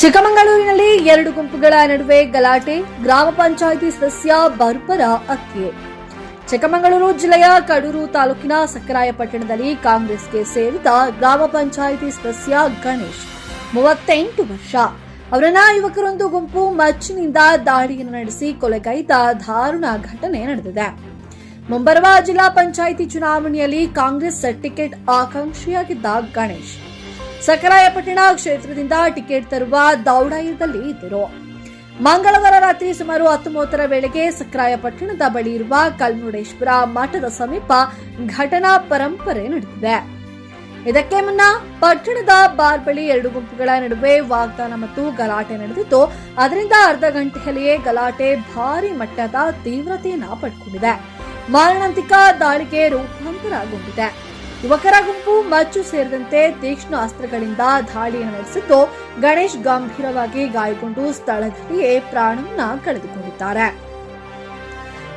ಚಿಕ್ಕಮಗಳೂರಿನಲ್ಲಿ ಎರಡು ಗುಂಪುಗಳ ನಡುವೆ ಗಲಾಟೆ, ಗ್ರಾಮ ಪಂಚಾಯಿತಿ ಸದಸ್ಯ ಬರ್ಬರ ಹತ್ಯೆ. ಚಿಕ್ಕಮಗಳೂರು ಜಿಲ್ಲೆಯ ಕಡೂರು ತಾಲೂಕಿನ ಸಕ್ಕರಾಯಪಟ್ಟಣದಲ್ಲಿ ಕಾಂಗ್ರೆಸ್ಗೆ ಸೇರಿದ ಗ್ರಾಮ ಪಂಚಾಯಿತಿ ಸದಸ್ಯ ಗಣೇಶ್, ಮೂವತ್ತೆಂಟು ವರ್ಷ. ಅವರನ್ನ ಯುವಕರೊಂದು ಗುಂಪು ಮಚ್ಚಿನಿಂದ ದಾಳಿಯನ್ನು ನಡೆಸಿ ಕೊಲೆಗೈದ ದಾರುಣ ಘಟನೆ ನಡೆದಿದೆ. ಮುಂಬರುವ ಜಿಲ್ಲಾ ಪಂಚಾಯಿತಿ ಚುನಾವಣೆಯಲ್ಲಿ ಕಾಂಗ್ರೆಸ್ ಟಿಕೆಟ್ ಆಕಾಂಕ್ಷಿಯಾಗಿದ್ದ ಗಣೇಶ್. ಸಕರಾಯಪಟ್ಟಣ ಕ್ಷೇತ್ರದಿಂದ ಟಿಕೆಟ್ ತರುವ ದೌಡಾಯದಲ್ಲಿ ಇದ್ದರು. ಮಂಗಳವಾರ ರಾತ್ರಿ ಸುಮಾರು ಹತ್ತು ಮೂವತ್ತರ ವೇಳೆಗೆ ಸಕ್ರಾಯಪಟ್ಟಣದ ಬಳಿ ಇರುವ ಕಲ್ಮುಡೇಶ್ವರ ಮಠದ ಸಮೀಪ ಘಟನಾ ಪರಂಪರೆ ನಡೆದಿದೆ. ಇದಕ್ಕೆ ಮುನ್ನ ಪಟ್ಟಣದ ಬಾರ್ ಬಳಿ ಎರಡು ಗುಂಪುಗಳ ನಡುವೆ ವಾಗ್ದಾನ ಮತ್ತು ಗಲಾಟೆ ನಡೆದಿತ್ತು. ಅದರಿಂದ ಅರ್ಧ ಗಂಟೆಯಲ್ಲಿಯೇ ಗಲಾಟೆ ಭಾರಿ ಮಟ್ಟದ ತೀವ್ರತೆಯನ್ನು ಪಡ್ಕೊಂಡಿದೆ. ಮಾರಣಾಂತಿಕ ದಾಳಿಗೆ ರೂಪಾಂತರಗೊಂಡಿದೆ. ಯುವಕರ ಗುಂಪು ಮಚ್ಚು ಸೇರಿದಂತೆ ತೀಕ್ಷ್ಣ ಅಸ್ತ್ರಗಳಿಂದ ದಾಳಿಯನ್ನು ನಡೆಸಿದ್ದು, ಗಣೇಶ್ ಗಂಭೀರವಾಗಿ ಗಾಯಗೊಂಡು ಸ್ಥಳದಲ್ಲಿಯೇ ಪ್ರಾಣವನ್ನ ಕಳೆದುಕೊಂಡಿದ್ದಾರೆ.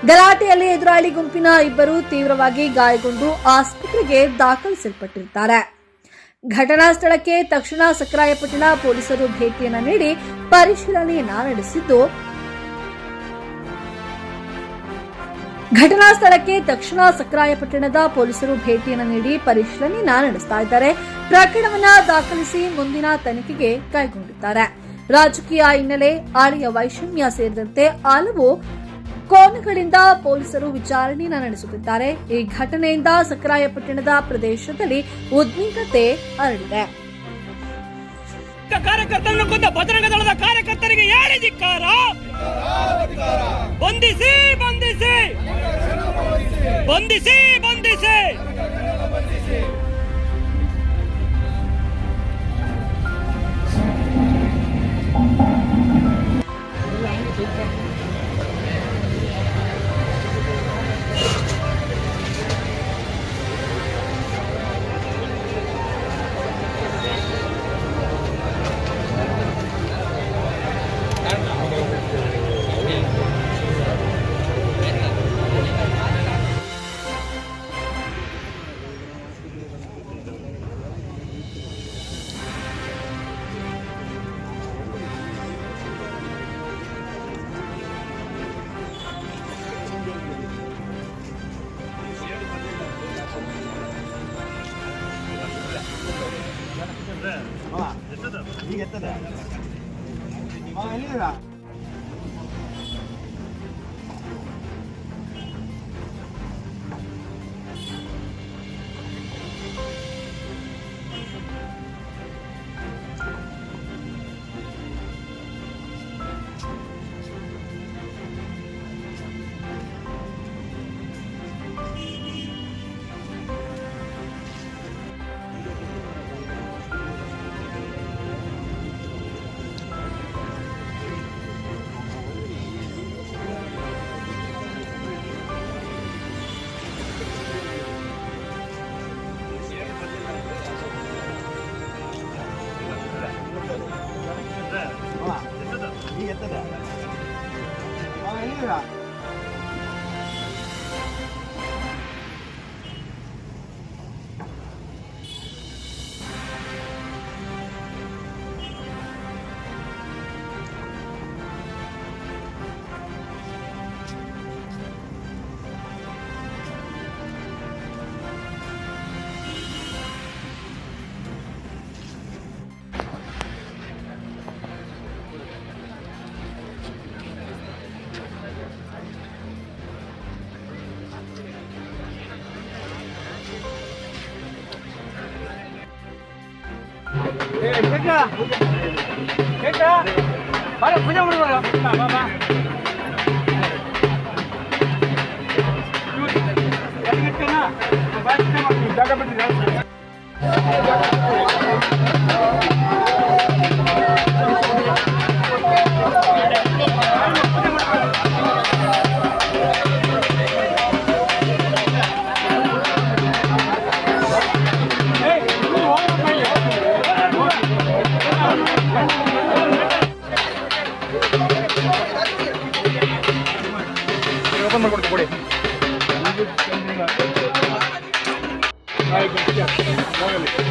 ಗಲಾಟೆಯಲ್ಲಿ ಎದುರಾಳಿ ಗುಂಪಿನ ಇಬ್ಬರು ತೀವ್ರವಾಗಿ ಗಾಯಗೊಂಡು ಆಸ್ಪತ್ರೆಗೆ ದಾಖಲಿಸಲ್ಪಟ್ಟಿದ್ದಾರೆ. ಘಟನಾ ಸ್ಥಳಕ್ಕೆ ತಕ್ಷಣ ಸಕ್ರಾಯಪಟ್ಟಣ ಪೊಲೀಸರು ಭೇಟಿಯನ್ನ ನೀಡಿ ಪರಿಶೀಲನೆಯನ್ನ ನಡೆಸಿದ್ದು ಘಟನಾ ಸ್ಥಳಕ್ಕೆ ತಕ್ಷಣ ಸಕ್ರಾಯಪಟ್ಟಣದ ಪೊಲೀಸರು ಭೇಟಿಯನ್ನು ನೀಡಿ ಪರಿಶೀಲನೆ ನಡೆಸ್ತಾ ಇದ್ದಾರೆ. ಪ್ರಕರಣವನ್ನ ದಾಖಲಿಸಿ ಮುಂದಿನ ತನಿಖೆಗೆ ಕೈಗೊಂಡಿದ್ದಾರೆ. ರಾಜಕೀಯ ಹಿನ್ನೆಲೆ ಆಳಿಯ ವೈಷಮ್ಯ ಸೇರಿದಂತೆ ಹಲವು ಕೋನಗಳಿಂದ ಪೊಲೀಸರು ವಿಚಾರಣೆಯನ್ನು ನಡೆಸುತ್ತಿದ್ದಾರೆ. ಈ ಘಟನೆಯಿಂದ ಸಕ್ರಾಯಪಟ್ಟಣದ ಪ್ರದೇಶದಲ್ಲಿ ಉದ್ವಿಗ್ನತೆ ಹರಡಿದೆ. ಕಾರ್ಯಕರ್ತರನ್ನು ಕೊಂದ ಬಜರಂಗ ದಳದ ಕಾರ್ಯಕರ್ತರಿಗೆ ಹೇಳಿದಿಕ್ಕಾರ ಬಂಧಿಸಿ ಬಂಧಿಸಿ. ಬಂಧಿಸಿ ಬಂಧಿಸಿ. Hola. ¿Qué tal? ¿Qué tal? ¿Qué tal? Orang. ಬಂಧಿಸಿ ಪೂಜೆ ಓಪನ್ ಮಾಡ್ಕೊಡ್ತೀನಿ ಕೊಡಿ ಹೋಗಲಿ